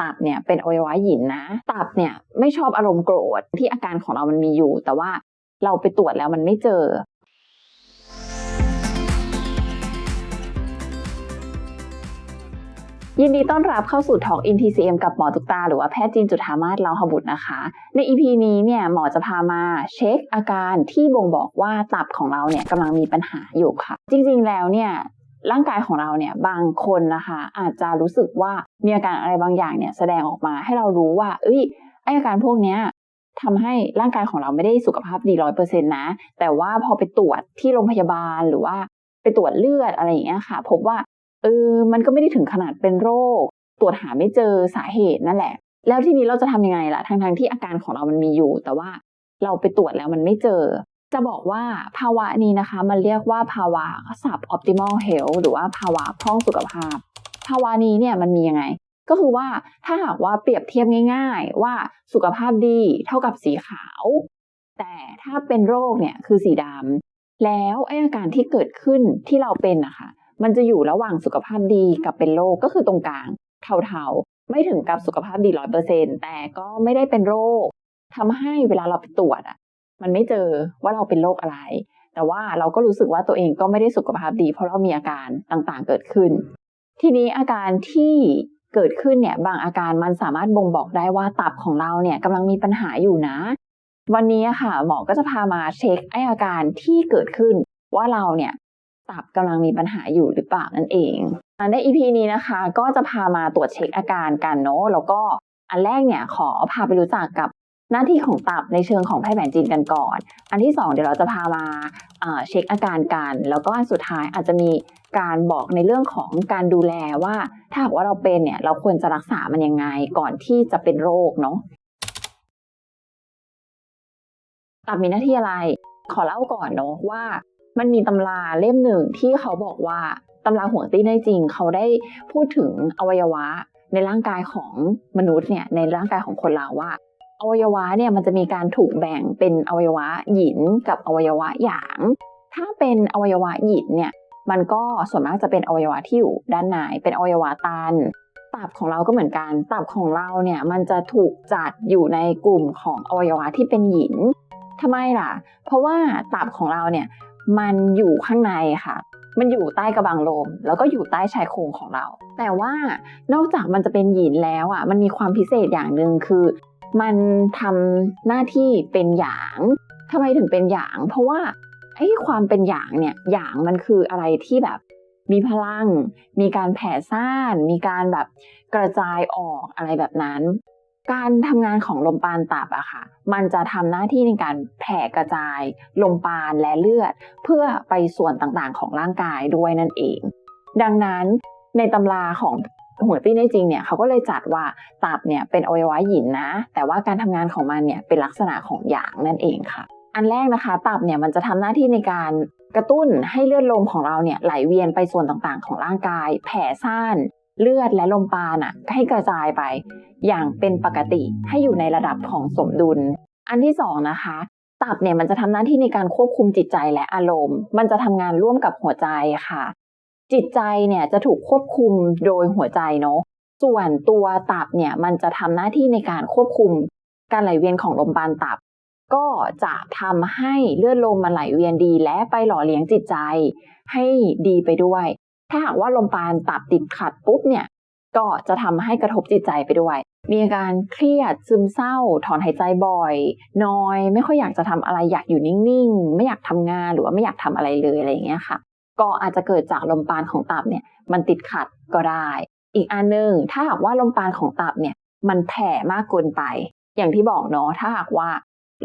ตับเนี่ยเป็นอวัยวะหยินนะ ตับเนี่ยไม่ชอบอารมณ์โกรธที่อาการของเรามันมีอยู่ แต่ว่าเราไปตรวจแล้วมันไม่เจอ ยินดีต้อนรับเข้าสู่ Talk in TCM กับหมอตุกตา หรือว่าแพทย์จีนจุธามาศเลาหบุตรนะคะ ใน EP นี้เนี่ยหมอจะพามาเช็คอาการที่บ่งบอกว่าตับของเราเนี่ยกำลังมีปัญหาอยู่ค่ะ จริงๆแล้วเนี่ย ร่างกายของเราเนี่ยบางคนนะคะอาจจะรู้สึกว่ามีอาการอะไรบางอย่างเนี่ยแสดงออกมาให้เรารู้ว่า เอ้ยไออาการพวกเนี้ยทำให้ร่างกายของเราไม่ได้สุขภาพดีร้อยเปอร์เซ็นต์นะ แต่ว่าพอไปตรวจที่โรงพยาบาลหรือว่าไปตรวจเลือดอะไรอย่างเงี้ยค่ะ พบว่าเออมันก็ไม่ได้ถึงขนาดเป็นโรค ตรวจหาไม่เจอสาเหตุนั่นแหละ แล้วทีนี้เราจะทำยังไงล่ะทั้งทงๆที่อาการของเรามันมีอยู่ แต่ว่าเราไปตรวจแล้วมันไม่เจอ จะบอกว่าภาวะนี้นะคะ มันเรียกว่าภาวะ sub optimal health หรือว่าภาวะพร่องสุขภาพ ภาวะนี้เนี่ยมันมียังไง ก็คือว่าถ้าหากว่าเปรียบเทียบง่าย ๆ ว่าสุขภาพดีเท่ากับสีขาว แต่ถ้าเป็นโรคเนี่ยคือสีดำแล้วไออาการที่เกิดขึ้นที่เราเป็นนะคะมันจะอยู่ระหว่างสุขภาพดีกับเป็นโรคก็คือตรงกลางเทาๆ ไม่ถึงกับสุขภาพดีร้อยเปอร์เซ็นแต่ก็ไม่ได้เป็นโรคทำให้เวลาเราไปตรวจอะ มันไม่เจอว่าเราเป็นโรคอะไร แต่ว่าเราก็รู้สึกว่าตัวเองก็ไม่ได้สุขภาพดี เพราะเรามีอาการต่างๆเกิดขึ้น ทีนี้อาการที่เกิดขึ้นเนี่ยบางอาการมันสามารถบ่งบอกได้ว่าตับของเราเนี่ยกำลังมีปัญหาอยู่นะ วันนี้ค่ะหมอก็จะพามาเช็คไออาการที่เกิดขึ้น ว่าเราเนี่ยตับกำลังมีปัญหาอยู่หรือเปล่านั่นเองใน EP นี้นะคะ ก็จะพามาตรวจเช็คอาการกันเนาะแล้วก็อันแรกเนี่ยขอพาไปรู้จักกับ หน้าที่ของตับในเชิงของแพทย์แผนจีนกันก่อน อันที่สองเดี๋ยวเราจะพามาเช็คอาการกัน แล้วก็อันสุดท้ายอาจจะมีการบอกในเรื่องของการดูแลว่า ถ้าหากว่าเราเป็นเนี่ยเราควรจะรักษามันยังไงก่อนที่จะเป็นโรคเนาะตับมีหน้าที่อะไร ขอเล่าก่อนเนาะว่า มันมีตำราเล่มหนึ่งที่เขาบอกว่าตำราหัวตี้ได้จริง เขาได้พูดถึงอวัยวะในร่างกายของมนุษย์เนี่ยในร่างกายของคนเราว่า อวัยวะเนี่ยมันจะมีการถูกแบ่งเป็นอวัยวะหยินกับอวัยวะหยาง ถ้าเป็นอวัยวะหยินเนี่ยมันก็ส่วนมากจะเป็นอวัยวะที่อยู่ด้านในเป็นอวัยวะตันตับของเราก็เหมือนกัน ตับของเราเนี่ยมันจะถูกจัดอยู่ในกลุ่มของอวัยวะที่เป็นหยินทำไมล่ะ เพราะว่าตับของเราเนี่ยมันอยู่ข้างในค่ะ มันอยู่ใต้กระบังลม แล้วก็อยู่ใต้ชายโครงของเรา แต่ว่านอกจากมันจะเป็นหยินแล้วอะ มันมีความพิเศษอย่างหนึ่งคือ มันทำหน้าที่เป็นหยางทำไมถึงเป็นหยาง เพราะว่าไอ้ความเป็นหยางเนี่ยหยางมันคืออะไรที่แบบมีพลัง มีการแผ่ซ่าน มีการแบบกระจายออกอะไรแบบนั้น การทำงานของลมปานตับอะค่ะ มันจะทำหน้าที่ในการแผ่กระจายลมปานและเลือด เพื่อไปส่วนต่างๆของร่างกายด้วยนั่นเอง ดังนั้นในตำราของ หัวตี้ในจริงเนี่ยเขาก็เลยจัดว่าตับเนี่ยเป็นอวัยวะหยินนะ แต่ว่าการทำงานของมันเนี่ยเป็นลักษณะของหยางนั่นเองค่ะ อันแรกนะคะ ตับเนี่ยมันจะทำหน้าที่ในการกระตุ้นให้เลือดลมของเราเนี่ยไหลเวียนไปส่วนต่างๆ ของร่างกาย แผ่ซ่านเลือดและลมปานอะให้กระจายไป อย่างเป็นปกติให้อยู่ในระดับของสมดุล อันที่สองนะคะตับเนี่ยมันจะทำหน้าที่ในการควบคุมจิตใจและอารมณ์ มันจะทำงานร่วมกับหัวใจค่ะ จิตใจเนี่ยจะถูกควบคุมโดยหัวใจเนาะส่วนตัวตับเนี่ยมันจะทำหน้าที่ในการควบคุมการไหลเวียนของลมปานตับ ก็จะทำให้เลือดลมมันไหลเวียนดีและไปหล่อเลี้ยงจิตใจให้ดีไปด้วย ถ้าหากว่าลมปานตับติดขัดปุ๊บเนี่ยก็จะทำให้กระทบจิตใจไปด้วย มีอาการเครียดซึมเศร้า ถอนหายใจบ่อย นอย ไม่ค่อยอยากจะทำอะไรอยากอยู่นิ่งๆ ไม่อยากทำงานหรือว่าไม่อยากทำอะไรเลยอะไรอย่างเงี้ยค่ะ ก็อาจจะเกิดจากลมปานของตับเนี่ยมันติดขัดก็ได้ อีกอันนึงถ้าหากว่าลมปานของตับเนี่ยมันแผ่มากเกินไป อย่างที่บอกเนาะถ้าหากว่า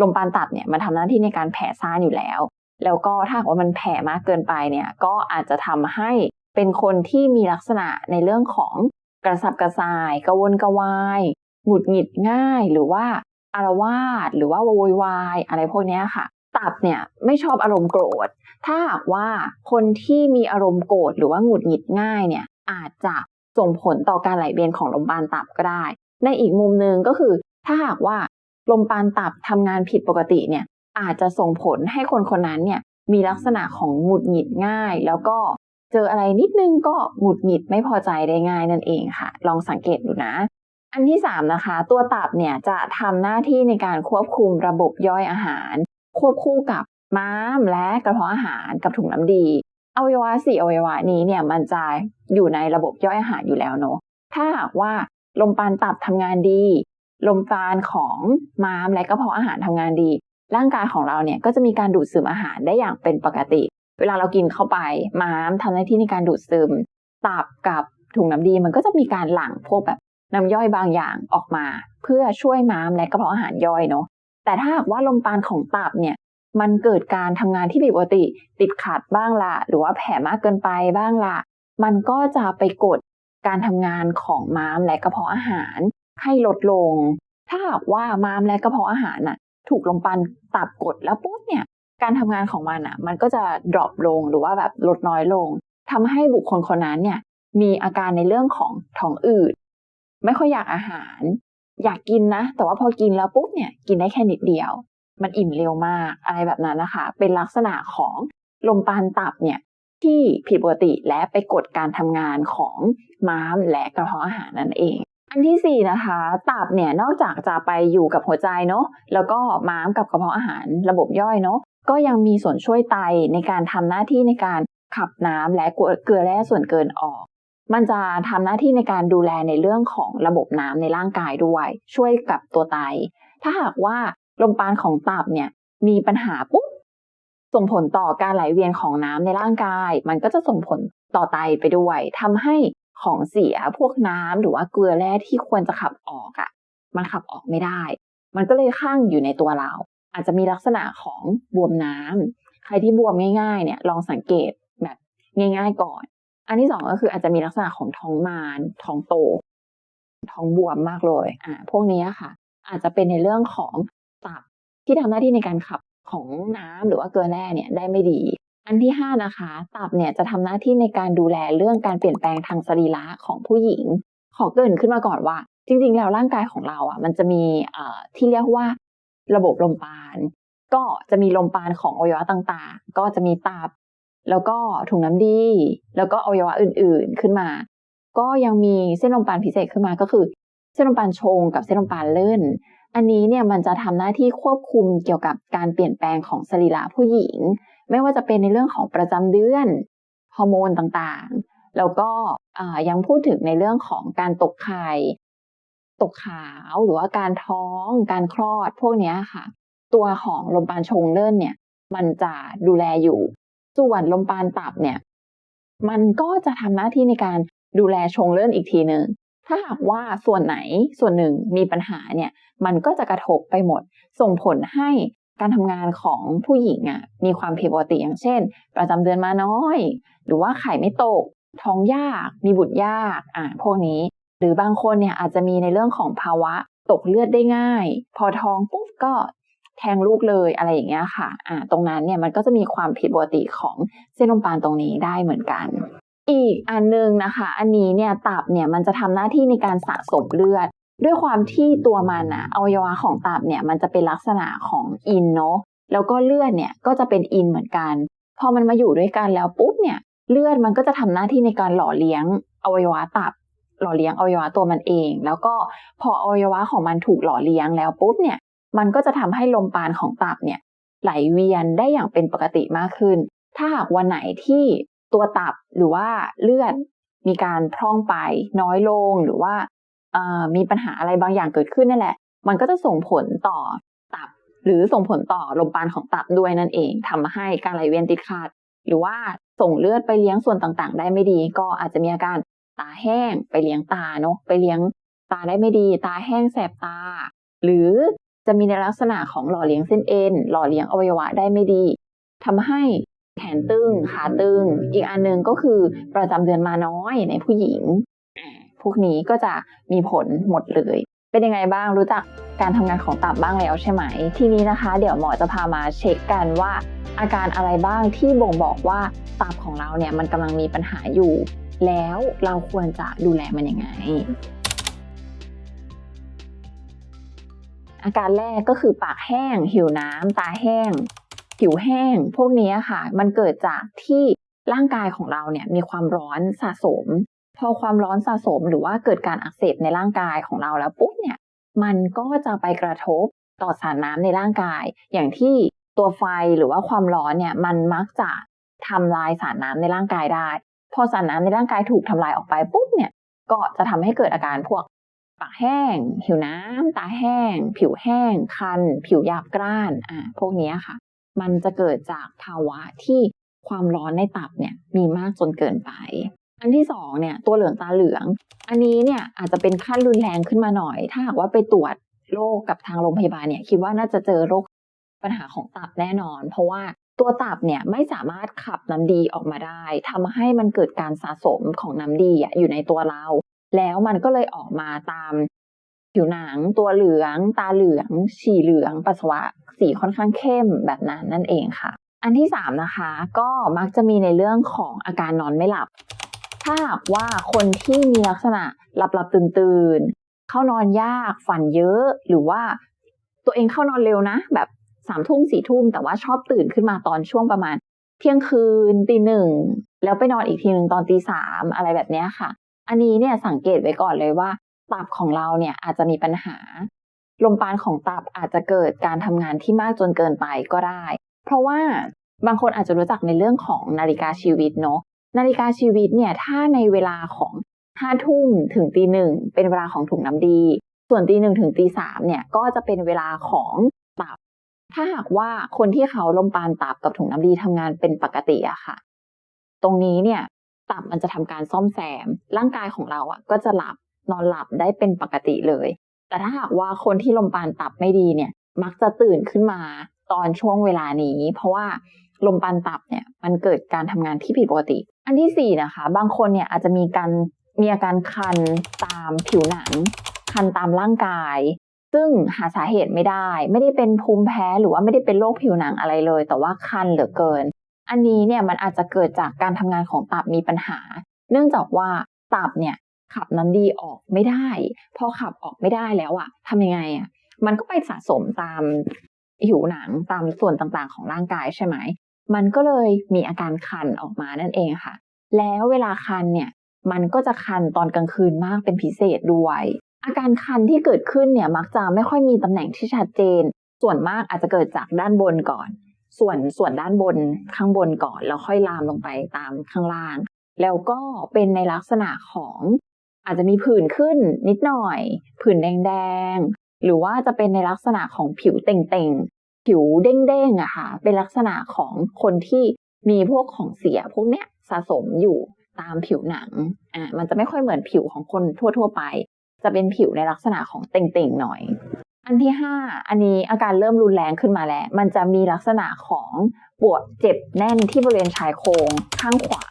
ลมปานตับเนี่ยมันทำหน้าที่ในการแผ่ซ่านอยู่แล้ว แล้วก็ถ้าหากว่ามันแผ่มากเกินไปเนี่ยก็อาจจะทำให้เป็นคนที่มีลักษณะในเรื่องของกระสับกระส่ายกระวนกระวายหงุดหงิดง่ายหรือว่าอารวาสหรือว่าโวยวายอะไรพวกนี้ค่ะ ตับเนี่ยไม่ชอบอารมณ์โกรธ ถ้าหากว่าคนที่มีอารมณ์โกรธหรือว่าหงุดหงิดง่ายเนี่ยอาจจะส่งผลต่อการไหลเวียนของลมปานตับก็ได้ ในอีกมุมหนึ่งก็คือถ้าหากว่าลมปานตับทำงานผิดปกติเนี่ยอาจจะส่งผลให้คนคนนั้นเนี่ยมีลักษณะของหงุดหงิดง่าย แล้วก็เจออะไรนิดนึงก็หงุดหงิดไม่พอใจได้ง่ายนั่นเองค่ะ ลองสังเกตดูนะ อันที่สามนะคะ ตัวตับเนี่ยจะทำหน้าที่ในการควบคุมระบบย่อยอาหาร ควบคู่กับ ม้ามและกระเพาะอาหารกับถุงน้ำดีอวัยวะสี่อวัยวะนี้เนี่ยมันจะอยู่ในระบบย่อยอาหารอยู่แล้วเนาะถ้าหากว่าลมปานตับทำงานดี ลมปานของม้ามและกระเพาะอาหารทำงานดี ร่างกายของเราเนี่ยก็จะมีการดูดซึมอาหารได้อย่างเป็นปกติ เวลาเรากินเข้าไปม้ามทำหน้าที่ในการดูดซึม ตับกับถุงน้ำดีมันก็จะมีการหลั่งพวกแบบน้ำย่อยบางอย่างออกมา เพื่อช่วยม้ามและกระเพาะอาหารย่อยเนาะแต่ถ้าหากว่าลมปานของตับเนี่ย มันเกิดการทำงานที่ผิดปกติ ติดขัดบ้างละหรือว่าแผ่มากเกินไปบ้างละมันก็จะไปกดการทำงานของม้ามและกระเพาะอาหาร ให้ลดลง ถ้าหากว่าม้ามและกระเพาะอาหารน่ะ ถูกลมปานตับกดแล้วปุ๊บเนี่ย การทำงานของมันอะ มันก็จะดรอปลงหรือว่าแบบลดน้อยลงทำให้บุคคลคนนั้นเนี่ย มีอาการในเรื่องของท้องอืดไม่ค่อยอยากอาหาร อยากกินนะ แต่ว่าพอกินแล้วปุ๊บเนี่ย กินได้แค่นิดเดียว มันอิ่มเร็วมากอะไรแบบนั้นนะคะ เป็นลักษณะของลมปานตับเนี่ยที่ผิดปกติและไปกดการทำงานของม้ามและกระเพาะอาหารนั่นเอง อันที่สี่นะคะตับเนี่ยนอกจากจะไปอยู่กับหัวใจเนาะแล้วก็ม้ามกับกระเพาะอาหารระบบย่อยเนาะก็ยังมีส่วนช่วยไตในการทำหน้าที่ในการขับน้ำและเกลือแร่ส่วนเกินออก มันจะทำหน้าที่ในการดูแลในเรื่องของระบบน้ำในร่างกายด้วย ช่วยกับตัวไต ถ้าหากว่า ลมปานของตับเนี่ยมีปัญหาปุ๊บส่งผลต่อการไหลเวียนของน้ำในร่างกาย มันก็จะส่งผลต่อไตไปด้วยทำให้ของเสียพวกน้ำหรือว่าเกลือแร่ที่ควรจะขับออกอะ่ะ มันขับออกไม่ได้ มันก็เลยข้างอยู่ในตัวเรา อาจจะมีลักษณะของบวมน้ำใครที่บวมง่ายๆ เนี่ยลองสังเกตแบบง่ายๆก่อน อันที่สองก็คืออาจจะมีลักษณะของท้องมานท้องโต ท้องบวมมากเลย อ่า พวกนี้ค่ะ อาจจะเป็นในเรื่องของ ตับ ที่ทำหน้าที่ในการขับของน้ำหรือว่าเกลือแร่เนี่ยได้ไม่ดี อันที่ห้านะคะ ตับเนี่ยจะทำหน้าที่ในการดูแลเรื่องการเปลี่ยนแปลงทางสรีระของผู้หญิง ขอเกรินขึ้นมาก่อนว่า จริง ๆ แล้วร่างกายของเราอะมันจะมีเอ่อที่เรียกว่าระบบลมปาน ก็จะมีลมปานของอวัยวะต่างๆ ก็จะมีตับ แล้วก็ถุงน้ำดี แล้วก็อวัยวะอื่นๆขึ้นมา ก็ยังมีเส้นลมปานพิเศษขึ้นมาก็คือ เส้นลมปานชงกับเส้นลมปานเลื่น อันนี้เนี่ยมันจะทำหน้าที่ควบคุมเกี่ยวกับการเปลี่ยนแปลงของสรีระผู้หญิง ไม่ว่าจะเป็นในเรื่องของประจำเดือนฮอร์โมนต่างๆ แล้วก็ยังพูดถึงในเรื่องของการตกไข่ตกขาวหรือว่าการท้องการคลอดพวกนี้ค่ะ ตัวของลมปานชงเลื่นเนี่ย มันจะดูแลอยู่ ส่วนลมปานตับเนี่ย มันก็จะทำหน้าที่ในการดูแลชงเลื่อนอีกทีหนึ่ง ถ้าหากว่าส่วนไหนส่วนหนึ่งมีปัญหาเนี่ยมันก็จะกระทบไปหมด ส่งผลให้การทำงานของผู้หญิงอะมีความผิดปกติอย่างเช่น ประจำเดือนมาน้อย หรือว่าไข่ไม่ตก ท้องยาก มีบุตรยากอ่าพวกนี้ หรือบางคนเนี่ยอาจจะมีในเรื่องของภาวะตกเลือดได้ง่าย พอท้องปุ๊บก็แทงลูกเลยอะไรอย่างเงี้ยค่ะอ่าตรงนั้นเนี่ยมันก็จะมีความผิดปกติของเส้นลมปานตรงนี้ได้เหมือนกัน อีกอันนึงนะคะ อันนี้เนี่ยตับเนี่ยมันจะทำหน้าที่ในการสะสมเลือด ด้วยความที่ตัวมันอะอวัยวะของตับเนี่ยมันจะเป็นลักษณะของอินเนาะแล้วก็เลือดเนี่ยก็จะเป็นอินเหมือนกัน พอมันมาอยู่ด้วยกันแล้วปุ๊บเนี่ยเลือดมันก็จะทำหน้าที่ในการหล่อเลี้ยงอวัยวะตับ หล่อเลี้ยงอวัยวะตัวมันเอง แล้วก็พออวัยวะของมันถูกหล่อเลี้ยงแล้วปุ๊บเนี่ยมันก็จะทำให้ลมปานของตับเนี่ยไหลเวียนได้อย่างเป็นปกติมากขึ้น ถ้าหากวันไหนที่ ตัวตับหรือว่าเลือดมีการพร่องไปน้อยลงหรือว่ามีปัญหาอะไรบางอย่างเกิดขึ้นนั่นแหละ มันก็จะส่งผลต่อตับ หรือส่งผลต่อลมปานของตับด้วยนั่นเองทำให้การไหลเวียนติดขัด หรือว่าส่งเลือดไปเลี้ยงส่วนต่างๆ ได้ไม่ดี ก็อาจจะมีอาการตาแห้งไปเลี้ยงตาเนาะไปเลี้ยงตาได้ไม่ดี ตาแห้งแสบตา หรือจะมีในลักษณะของหล่อเลี้ยงเส้นเอ็นหล่อเลี้ยงอวัยวะได้ไม่ดีทำให้ แขนตึงขาตึง อีกอันนึงก็คือประจำเดือนมาน้อยในผู้หญิง พวกนี้ก็จะมีผลหมดเลย เป็นยังไงบ้างรู้จักการทำงานของตับบ้างแล้วใช่ไหม ทีนี้นะคะ เดี๋ยวหมอจะพามาเช็คกันว่า อาการอะไรบ้างที่บ่งบอกว่าตับของเราเนี่ยมันกำลังมีปัญหาอยู่ แล้วเราควรจะดูแลมันยังไงอาการแรกก็คือปากแห้ง หิวน้ำตาแห้ง ผิวแห้ง พวกนี้ค่ะ มันเกิดจากที่ร่างกายของเราเนี่ยมีความร้อนสะสม พอความร้อนสะสมหรือว่าเกิดการอักเสบในร่างกายของเราแล้วปุ๊บเนี่ยมันก็จะไปกระทบต่อสารน้ำในร่างกาย อย่างที่ตัวไฟหรือว่าความร้อนเนี่ยมันมักจะทำลายสารน้ำในร่างกายได้ พอสารน้ำในร่างกายถูกทำลายออกไปปุ๊บเนี่ยก็จะทำให้เกิดอาการพวกปากแห้ง หิวน้ำตาแห้ง ผิวแห้ง คัน ผิวหยาบกร้านอ่าพวกนี้ค่ะ มันจะเกิดจากภาวะที่ความร้อนในตับเนี่ยมีมากจนเกินไป อันที่สองเนี่ยตัวเหลืองตาเหลือง อันนี้เนี่ยอาจจะเป็นขั้นรุนแรงขึ้นมาหน่อย ถ้าหากว่าไปตรวจโรคกับทางโรงพยาบาลเนี่ยคิดว่าน่าจะเจอโรคปัญหาของตับแน่นอน เพราะว่าตัวตับเนี่ยไม่สามารถขับน้ำดีออกมาได้ทำให้มันเกิดการสะสมของน้ำดีอะอยู่ในตัวเรา แล้วมันก็เลยออกมาตาม ผิวหนังตัวเหลือง ตาเหลือง ฉี่เหลือง ปัสสาวะสีค่อนข้างเข้มแบบนั้นนั่นเองค่ะ อันที่สามนะคะก็มักจะมีในเรื่องของอาการนอนไม่หลับ ถ้าหากว่าคนที่มีลักษณะหลับหลับตื่นตื่นๆเข้านอนยากฝันเยอะหรือว่าตัวเองเข้านอนเร็วนะ แบบสามทุ่มสี่ทุ่มแต่ว่าชอบตื่นขึ้นมาตอนช่วงประมาณ เที่ยงคืนตีหนึ่งแล้วไปนอนอีกทีหนึ่งตอนตีสามอะไรแบบนี้ค่ะ อันนี้เนี่ยสังเกตไว้ก่อนเลยว่า ตับของเราเนี่ยอาจจะมีปัญหา ลมปานของตับอาจจะเกิดการทำงานที่มากจนเกินไปก็ได้ เพราะว่าบางคนอาจจะรู้จักในเรื่องของนาฬิกาชีวิตเนาะนาฬิกาชีวิตเนี่ยถ้าในเวลาของห้าทุ่มถึงตีหนึ่งเป็นเวลาของถุงน้ำดี ส่วนตีหนึ่งถึงตีสามเนี่ยก็จะเป็นเวลาของตับ ถ้าหากว่าคนที่เขาลมปานตับกับถุงน้ำดีทำงานเป็นปกติอะค่ะ ตรงนี้เนี่ยตับมันจะทำการซ่อมแซม ร่างกายของเราอะก็จะหลับ นอนหลับได้เป็นปกติเลย แต่ถ้าหากว่าคนที่ลมปานตับไม่ดีเนี่ย มักจะตื่นขึ้นมาตอนช่วงเวลานี้ เพราะว่าลมปานตับเนี่ยมันเกิดการทำงานที่ผิดปกติ อันที่สี่นะคะ บางคนเนี่ยอาจจะมีการมีอาการคันตามผิวหนัง คันตามร่างกาย ซึ่งหาสาเหตุไม่ได้ ไม่ได้เป็นภูมิแพ้หรือว่าไม่ได้เป็นโรคผิวหนังอะไรเลย แต่ว่าคันเหลือเกิน อันนี้เนี่ยมันอาจจะเกิดจากการทำงานของตับมีปัญหา เนื่องจากว่าตับเนี่ย ขับน้ำดีออกไม่ได้ พอขับออกไม่ได้แล้วอะทำยังไงอะมันก็ไปสะสมตามผิวหนังตามส่วนต่างๆของร่างกายใช่ไหม มันก็เลยมีอาการคันออกมานั่นเองค่ะ แล้วเวลาคันเนี่ยมันก็จะคันตอนกลางคืนมากเป็นพิเศษด้วย อาการคันที่เกิดขึ้นเนี่ยมักจะไม่ค่อยมีตำแหน่งที่ชัดเจน ส่วนมากอาจจะเกิดจากด้านบนก่อน ส่วนส่วนด้านบนข้างบนก่อน แล้วค่อยลามลงไปตามข้างล่าง แล้วก็เป็นในลักษณะของ อาจจะมีผื่นขึ้นนิดหน่อย ผื่นแดงๆ หรือว่าจะเป็นในลักษณะของผิวเต่งๆ ผิวเด้งๆอะค่ะ เป็นลักษณะของคนที่มีพวกของเสียพวกเนี้ยสะสมอยู่ตามผิวหนัง อ่ามันจะไม่ค่อยเหมือนผิวของคนทั่วๆไป จะเป็นผิวในลักษณะของเต่งๆ หน่อย อันที่ห้าอันนี้อาการเริ่มรุนแรงขึ้นมาแล้ว มันจะมีลักษณะของปวดเจ็บแน่นที่บริเวณชายโครงข้างขวา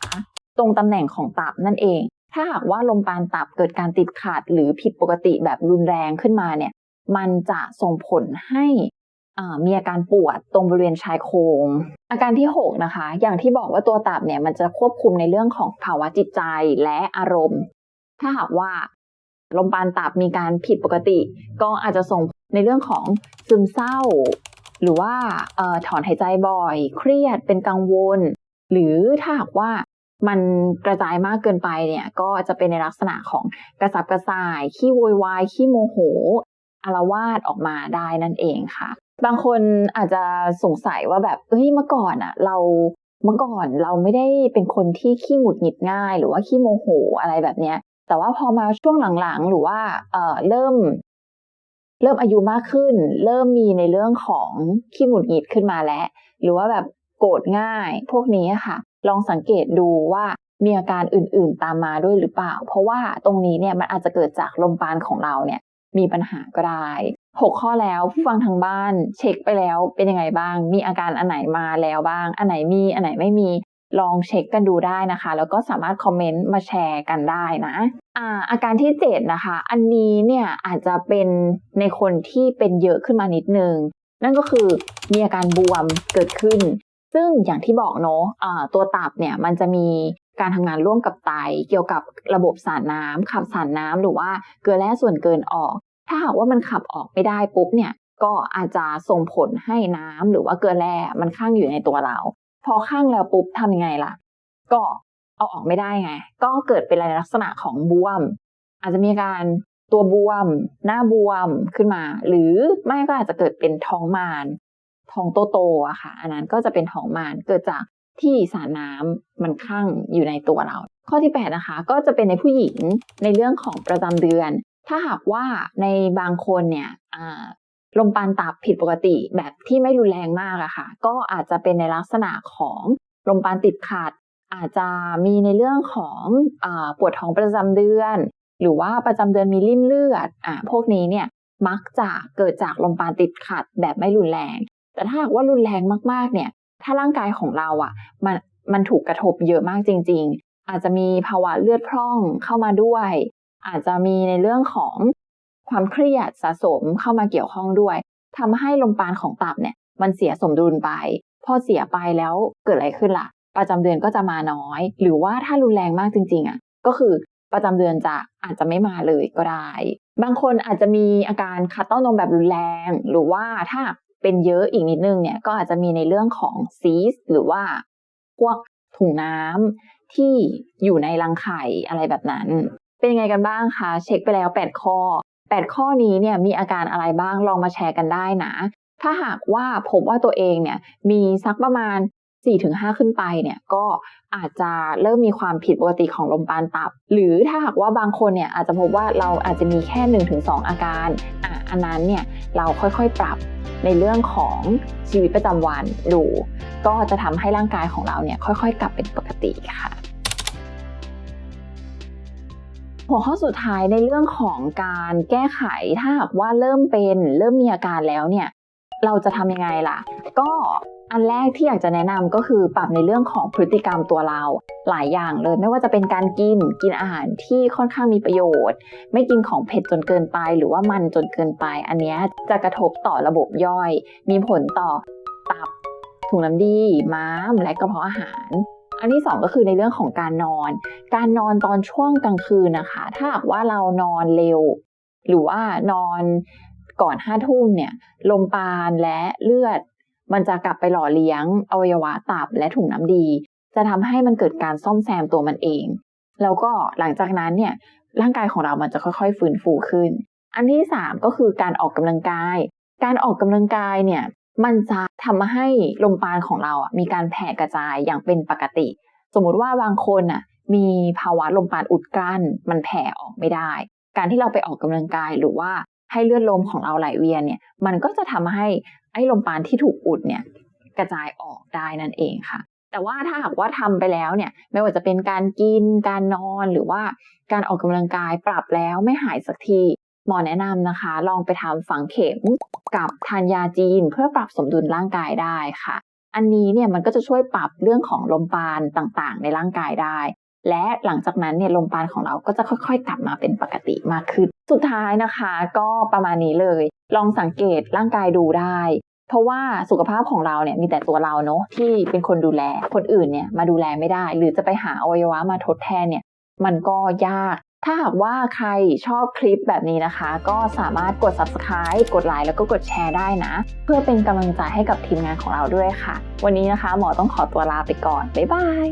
ตรงตำแหน่งของตับนั่นเอง ถ้าหากว่าลมปานตับเกิดการติดขัดหรือผิดปกติแบบรุนแรงขึ้นมาเนี่ย มันจะส่งผลให้มีอาการปวดตรงบริเวณชายโครงอาการที่ 6 นะคะ อย่างที่บอกว่าตัวตับเนี่ยมันจะควบคุมในเรื่องของภาวะจิตใจและอารมณ์ ถ้าหากว่าลมปานตับมีการผิดปกติ ก็อาจจะส่งในเรื่องของซึมเศร้า หรือว่าออถอนหายใจบ่อย เครียดเป็นกังวล หรือถ้าหากว่า มันกระจายมากเกินไปเนี่ย ก็จะเป็นในลักษณะของกระสับกระส่าย ขี้โวยวาย ขี้โมโหอารวาสออกมาได้นั่นเองค่ะ บางคนอาจจะสงสัยว่าแบบเฮ้ยเมื่อก่อนอะเราเมื่อก่อนเราไม่ได้เป็นคนที่ขี้หงุดหงิดง่าย หรือว่าขี้โมโหอะไรแบบเนี้ย แต่ว่าพอมาช่วงหลังๆ หรือว่าเอ่อเริ่ม เริ่มอายุมากขึ้น เริ่มมีในเรื่องของขี้หงุดหงิดขึ้นมาแล้ว หรือว่าแบบโกรธง่าย พวกนี้ค่ะ ลองสังเกตดูว่ามีอาการอื่นๆตามมาด้วยหรือเปล่า เพราะว่าตรงนี้เนี่ยมันอาจจะเกิดจากลมปานของเราเนี่ยมีปัญหาก็ได้หกข้อแล้วผู้ฟังทางบ้านเช็คไปแล้วเป็นยังไงบ้าง มีอาการอันไหนมาแล้วบ้าง อันไหนมีอันไหนไม่มีลองเช็คกันดูได้นะคะ แล้วก็สามารถคอมเมนต์มาแชร์กันได้นะอ่าอาการที่เจ็ดนะคะ อันนี้เนี่ยอาจจะเป็นในคนที่เป็นเยอะขึ้นมานิดนึง นั่นก็คือมีอาการบวมเกิดขึ้น ซึ่งอย่างที่บอกเนาะะตัวตับเนี่ยมันจะมีการทำงานร่วมกับไตเกี่ยวกับระบบสารน้ำขับสารน้ำหรือว่าเกลือแร่ส่วนเกินออก ถ้าหากว่ามันขับออกไม่ได้ปุ๊บเนี่ยก็อาจจะส่งผลให้น้ำหรือว่าเกลือแร่มันข้างอยู่ในตัวเรา พอข้างแล้วปุ๊บทำยังไงล่ะ ก็เอาออกไม่ได้ไง ก็เกิดเป็นลักษณะของบวม อาจจะมีการตัวบวม หน้าบวมขึ้นมา หรือไม่ก็อาจจะเกิดเป็นท้องมาน ท้องโตๆอะค่ะ อันนั้นก็จะเป็นท้องมานเกิดจากที่สารน้ำมันข้างอยู่ในตัวเรา ข้อที่8นะคะก็จะเป็นในผู้หญิงในเรื่องของประจำเดือน ถ้าหากว่าในบางคนเนี่ยลมปานตับผิดปกติแบบที่ไม่รุนแรงมากอะค่ะ ก็อาจจะเป็นในลักษณะของลมปานติดขัด อาจจะมีในเรื่องของอปวดท้องประจำเดือน หรือว่าประจำเดือนมีริ่มเลือดอ่าพวกนี้เนี่ยมักจะเกิดจากลมปานติดขัดแบบไม่รุนแรง แต่ถ้าหากว่ารุนแรงมากๆเนี่ย ถ้าร่างกายของเราอะมันมันถูกกระทบเยอะมากจริง ๆ อาจจะมีภาวะเลือดพร่องเข้ามาด้วย อาจจะมีในเรื่องของความเครียดสะสมเข้ามาเกี่ยวข้องด้วยทำให้ลมปานของตับเนี่ย มันเสียสมดุลไป พอเสียไปแล้วเกิดอะไรขึ้นล่ะ ประจำเดือนก็จะมาน้อย หรือว่าถ้ารุนแรงมากจริง ๆอะก็คือประจำเดือนจะอาจจะไม่มาเลยก็ได้ บางคนอาจจะมีอาการคัดเต้านมแบบรุนแรง หรือว่าถ้า เป็นเยอะอีกนิดนึงเนี่ยก็อาจจะมีในเรื่องของซีสหรือว่าพวกถุงน้ำที่อยู่ในรังไข่อะไรแบบนั้น เป็นยังไงกันบ้างคะเช็คไปแล้ว 8 ข้อ 8 ข้อนี้เนี่ยมีอาการอะไรบ้างลองมาแชร์กันได้นะ ถ้าหากว่าพบว่าตัวเองเนี่ยมีสักประมาณ 4-5 ขึ้นไปเนี่ยก็อาจจะเริ่มมีความผิดปกติของลมปานตับ หรือถ้าหากว่าบางคนเนี่ยอาจจะพบว่าเราอาจจะมีแค่ 1-2 อาการอะอันนั้นเนี่ยเราค่อยๆปรับ ในเรื่องของชีวิตประจำวันดู ก็จะทำให้ร่างกายของเราเนี่ยค่อยๆ กลับเป็นปกติค่ะ หัวข้อสุดท้ายในเรื่องของการแก้ไขถ้าหากว่าเริ่มเป็นเริ่มมีอาการแล้วเนี่ย เราจะทำยังไงล่ะ ก็อันแรกที่อยากจะแนะนำก็คือปรับในเรื่องของพฤติกรรมตัวเราหลายอย่างเลย ไม่ว่าจะเป็นการกินกินอาหารที่ค่อนข้างมีประโยชน์ ไม่กินของเผ็ดจนเกินไป หรือว่ามันจนเกินไป อันนี้จะกระทบต่อระบบย่อย มีผลต่อตับถุงน้ำดีม้ามและกระเพาะอาหารอันที่สองก็คือในเรื่องของการนอน การนอนตอนช่วงกลางคืนนะคะ ถ้าหากว่าเรานอนเร็ว หรือว่านอน ก่อนห้าทุ่มเนี่ย ลมปานและเลือด มันจะกลับไปหล่อเลี้ยงอวัยวะตับและถุงน้ำดี จะทำให้มันเกิดการซ่อมแซมตัวมันเอง แล้วก็หลังจากนั้นเนี่ยร่างกายของเรามันจะค่อย ๆ ฟื้นฟูขึ้น อันที่สามก็คือการออกกำลังกาย การออกกำลังกายเนี่ยมันจะทำให้ลมปานของเราอะมีการแผ่กระจายอย่างเป็นปกติ สมมุติว่าบางคนอะมีภาวะลมปานอุดกลั้น มันแผ่ออกไม่ได้ การที่เราไปออกกำลังกายหรือว่า ให้เลือดลมของเราไหลเวียนเนี่ย มันก็จะทำให้ไอ้ลมปานที่ถูกอุดเนี่ยกระจายออกได้นั่นเองค่ะ แต่ว่าถ้าหากว่าทำไปแล้วเนี่ย ไม่ว่าจะเป็นการกิน การนอน หรือว่าการออกกำลังกายปรับแล้วไม่หายสักที หมอแนะนำนะคะ ลองไปทำฝังเข็มกับทานยาจีน เพื่อปรับสมดุลร่างกายได้ค่ะ อันนี้เนี่ยมันก็จะช่วยปรับเรื่องของลมปานต่างๆ ในร่างกายได้ และหลังจากนั้นเนี่ยลมปานของเราก็จะค่อยๆ กลับมาเป็นปกติมากขึ้น สุดท้ายนะคะ ก็ประมาณนี้เลย ลองสังเกตร่างกายดูได้ เพราะว่าสุขภาพของเราเนี่ยมีแต่ตัวเราเนาะที่เป็นคนดูแล คนอื่นเนี่ยมาดูแลไม่ได้ หรือจะไปหาอวัยวะมาทดแทนเนี่ยมันก็ยาก ถ้าหากว่าใครชอบคลิปแบบนี้นะคะ ก็สามารถกด subscribe กดไลค์แล้วก็กดแชร์ได้นะ เพื่อเป็นกำลังใจให้กับทีมงานของเราด้วยค่ะ วันนี้นะคะ หมอต้องขอตัวลาไปก่อน บ๊ายบาย